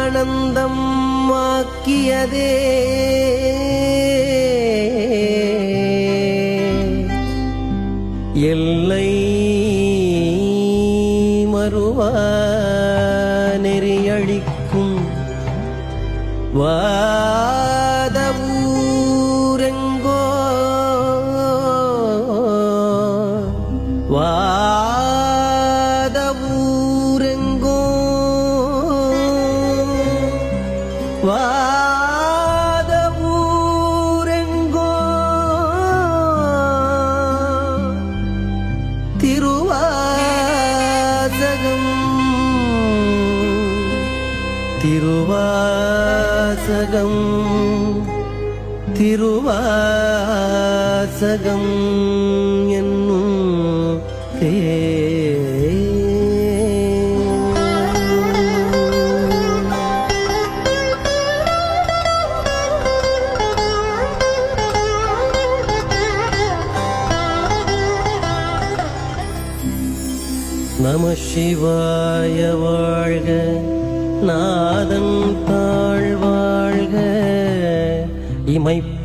ஆனந்தம் ஆக்கியதே. வாசகம் என்னும் நம சிவாய வாழ்க நாதன் தாழ் வாழ்க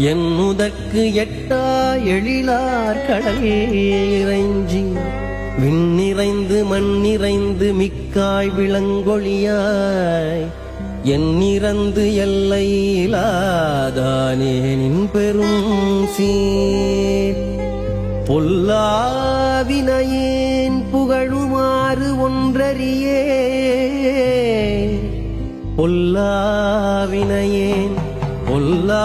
என்னுதற்கு எட்டா எழிலார் கடல் இறைஞ்சி. விண்ணிறைந்து மண்ணிறைந்து மிக்காய் விளங்கொழியாய் எண்ணிறந்து எல்லையிலாதானே நின் பெரும் சீர். பொல்லாவினையேன் புகழுமாறு ஒன்றறியே பொல்லாவினையேன் பொல்லா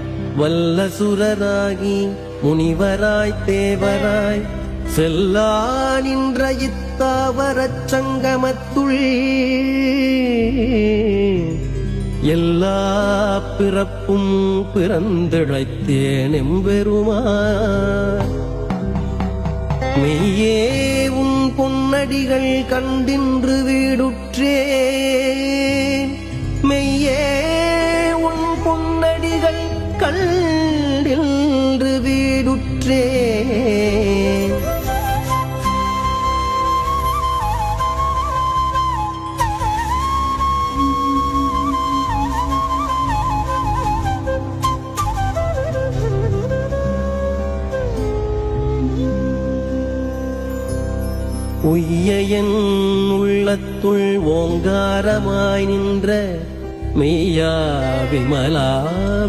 வல்லசுரராகி முனிவராய் தேவராய் செல்லா நின்ற இத்தாவரச் சங்கமத்துள். எல்லா பிறப்பும் பிறந்திழைத்தேன் எம்பெருமா மெய்யே உன் பொன்னடிகள் கண்டின்று வீடுற்றே. உய்ய என் உள்ளத்துள் ஓங்காரமாய் நின்ற மெய்யா விமலா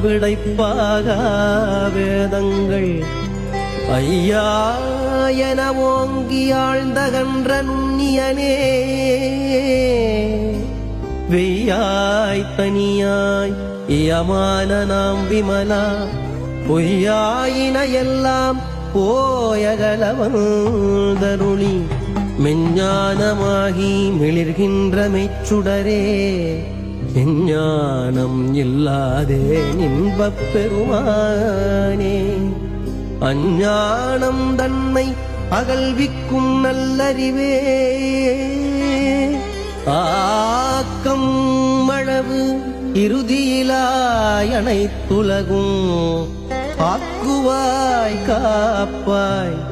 விடைப்பாக வேதங்கள். ஐயா என ஓங்கி ஆழ்ந்தகன்ற நுண்ணியனே வெய்யாய் தனியாய் இயமான நாம் விமலா. பொய்யாயின எல்லாம் போயகலவந்தருளி மெஞ்ஞானமாகி மிளிர்கின்ற மெச்சுடரே எஞ்ஞானம் இல்லாதே இன்பப் பெருமானே. அஞ்ஞானம் தன்னை அகல்விக்கும் நல்லறிவே ஆக்கம் அளவு இறுதியிலாய் அனைத்துலகும். ஆக்குவாய் காப்பாய்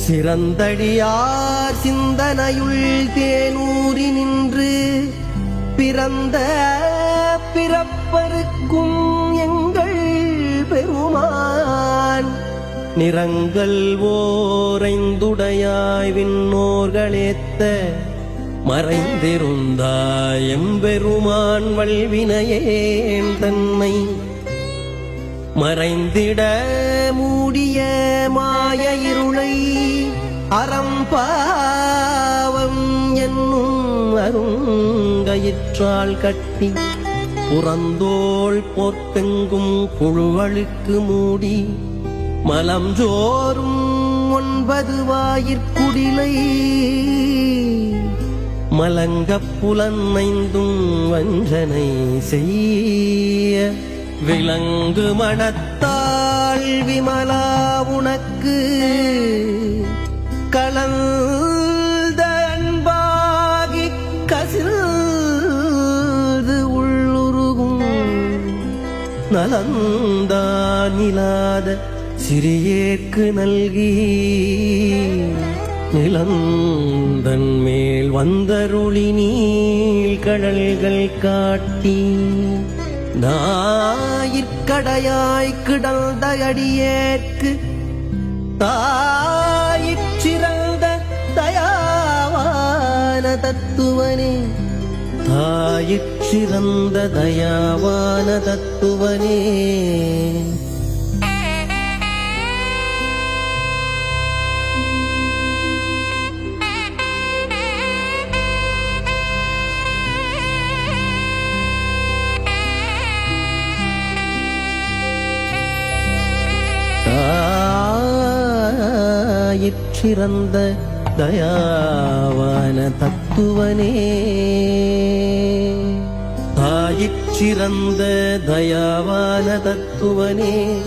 சிறந்தடியார் சிந்தனையுள் தேனூறி நின்று பிறந்த பிறப்பருக்கும் எங்கள் பெருமான். நிறங்கள் ஓரைந்துடையாய் விண்ணோர்களேத்த மறைந்திருந்தாய் எம்பெருமான் வல்வினையேன் தன்மை மறைந்திட மூடிய மாய இருளை அறம்பாவம் என்னும் அருங்கயிற்றால் கட்டி புறந்தோள் போர்த்தெங்கும் புழுவழுக்கு மூடி மலம் ஜோறும் ஒன்பது வாயிற்குடிலை மலங்கப் புலனைந்தும் வஞ்சனை செய்ய விலங்கு மனத்தாள் விமலா உனக்கு. கலந்த அன்பாகி கசில்து உள்ளுருகும் நலந்தானிலாத சிறியேற்கு நல்கி. நிலந்தன் மேல் வந்தருளி நீள் கடல்கள் காட்டி. நான் தாயிற்கடையாய் கிடந்த அடியேற்கு தாயிற்றிறந்த தயாவான தத்துவனே தாயிற்றிறந்த தயாவான தத்துவனே. தாயிறந்த தயாவான தத்துவனே. தாயிற்றிறந்த தயாவான தத்துவனே.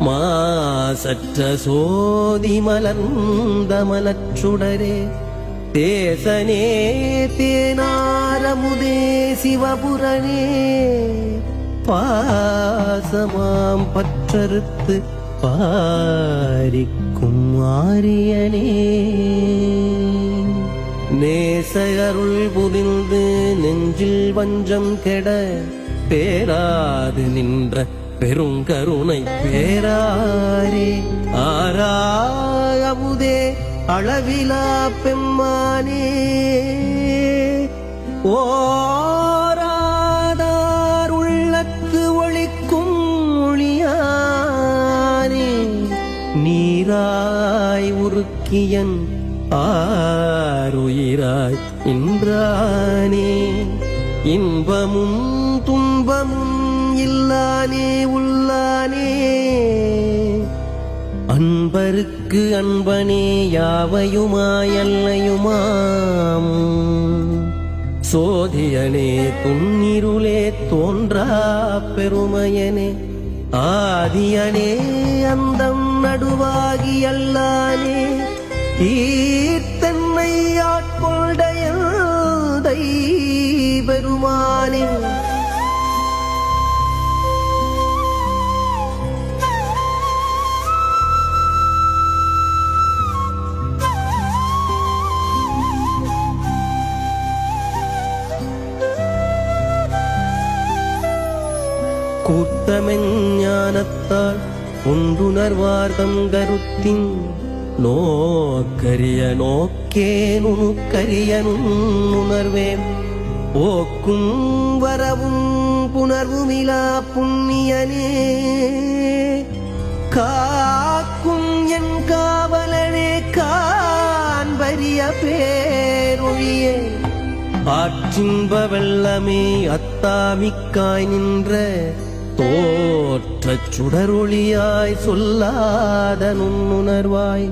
மாசற்ற சோதி மலர்ந்த மலச்சுடரே. தேசனே தேனாரமுதே சிவபுரனே. பாசமாம் பற்றறுத்து பாரிக்கும் ஆரியனே. நேசகருள் புதிந்து நெஞ்சில் வஞ்சம் கெட பேராது நின்ற பெருங்கருணை பேராரே. ஆராயமுதே அளவிலா பெம்மானே. ஓ உருக்கியன் ஆருயிராய் இன்றானே இன்பமும் துன்பமும் இல்லானே உள்ளானே. அன்பருக்கு அன்பனே யாவையுமாயல்லையுமாம் சோதியனே துன்னிருளே தோன்றா பெருமையனே. ஆதியனே அந்தம் நடுவாகி அல்லானே. ஈர்த்தன்னை ஆட்கொண்டைய பெருமானே கூத்தமெஞ்ஞானத்தால் கருத்தின் நோக்கரிய நோக்கே நுணுக்கரிய நுண்ணுணர்வேன் போக்கும் வரவும் புணர்வுமிலா புண்ணியனே. காக்கும் என் காவலனே காண்பரிய பேரொழியே. ஆற்றின்ப வெள்ளமே அத்தாமிக்காய் நின்ற தோற்ற சுடரொளியாய் சொல்லாத நுண்ணுணர்வாய்.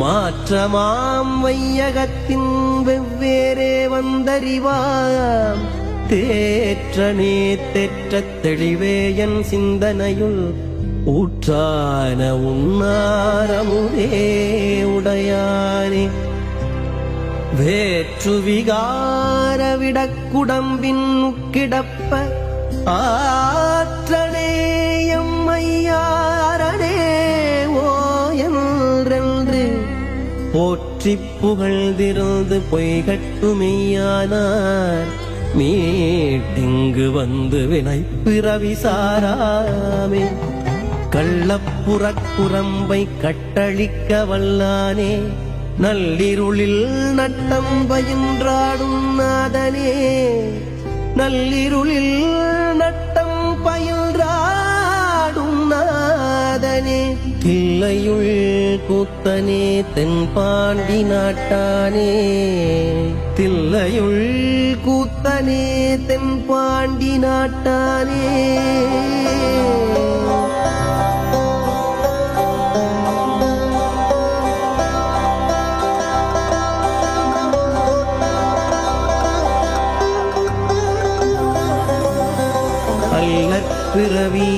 மாற்றமாம் வையகத்தின் வெவ்வேறே வந்தறிவாம். தேற்றனே தேற்றத் தெளிவே என் சிந்தனையுள் ஊற்றான உன்னாரமுதே உடையானே. வேற்று விகார விடக்குடம்பின் கிடப்ப ஆ போற்றி புகழ்ந்திருந்து பொய்கட்டுமெய்யானார் மீட்டிங்கு வந்து வினை பிறவி சாராமே. கள்ளப்புறக்குரம்பை கட்டழிக்க வல்லானே. நள்ளிருளில் நட்டம் பயின்றாடும் நாதனே. நள்ளிருளில் நட்டம் பயின்றாடும் நாதனே. தில்லையுள் கூத்தனே தென்பாண்டி நாட்டானே. தில்லையுள் கூத்தனே தென்பாண்டி நாட்டானே. பிறவி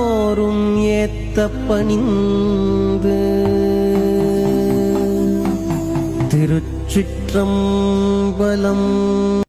வல்லோரும் ஏத்த பணிந்து. திருச்சிற்றம்பலம்